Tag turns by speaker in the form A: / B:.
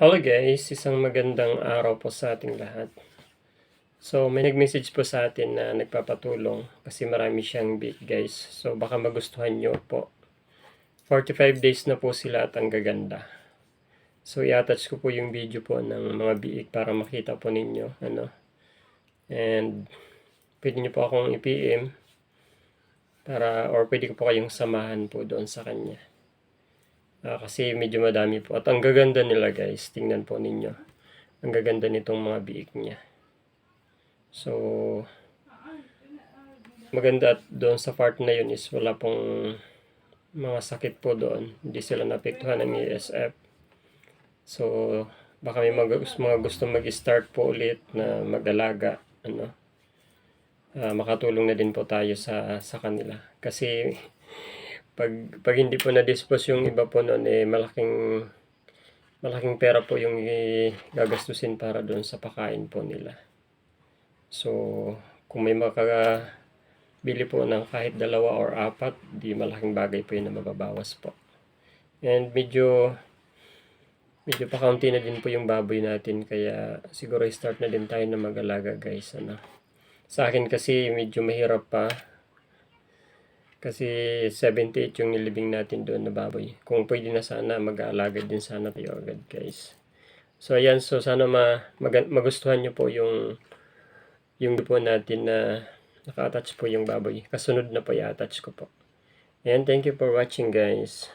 A: Hello guys, isang magandang araw po sa ating lahat. So may nag-message po sa atin na nagpapatulong kasi marami siyang bake guys. So baka magustuhan nyo po. 45 days na po sila at ang gaganda. So i-attach ko po yung video po ng mga biik para makita po ninyo. Ano. And pwede nyo po akong i-PM para or pwede ko po kayong samahan po doon sa kanya. Ah, kasi medyo madami po. At ang gaganda nila guys, tingnan po ninyo. Ang gaganda nitong mga biik niya. So, maganda at doon sa part na yun is wala pong mga sakit po doon. Hindi sila napektuhan ng ESF. So, baka may mga, mga gusto mag-start po ulit na mag-alaga. Ano, ah, makatulong na din po tayo sa, sa kanila. Kasi, pag pag hindi po na-dispose yung iba po noon eh malaking malaking pera po yung gagastusin para doon sa pakain po nila. So, kung may makabili po ng kahit dalawa or apat, di malaking bagay po yun na mababawas po. And medyo medyo pa kaunti na din po yung baboy natin kaya siguro start na din tayo na mag-alaga guys ano. Sa akin kasi medyo mahirap pa kasi 78 yung nilibing natin doon na baboy. Kung pwede na sana, mag-aalaga din sana tayo agad guys. So ayan, so sana ma mag- magustuhan nyo po yung yung po natin na naka-attach po yung baboy. Kasunod na po i-attach ko po. And thank you for watching guys.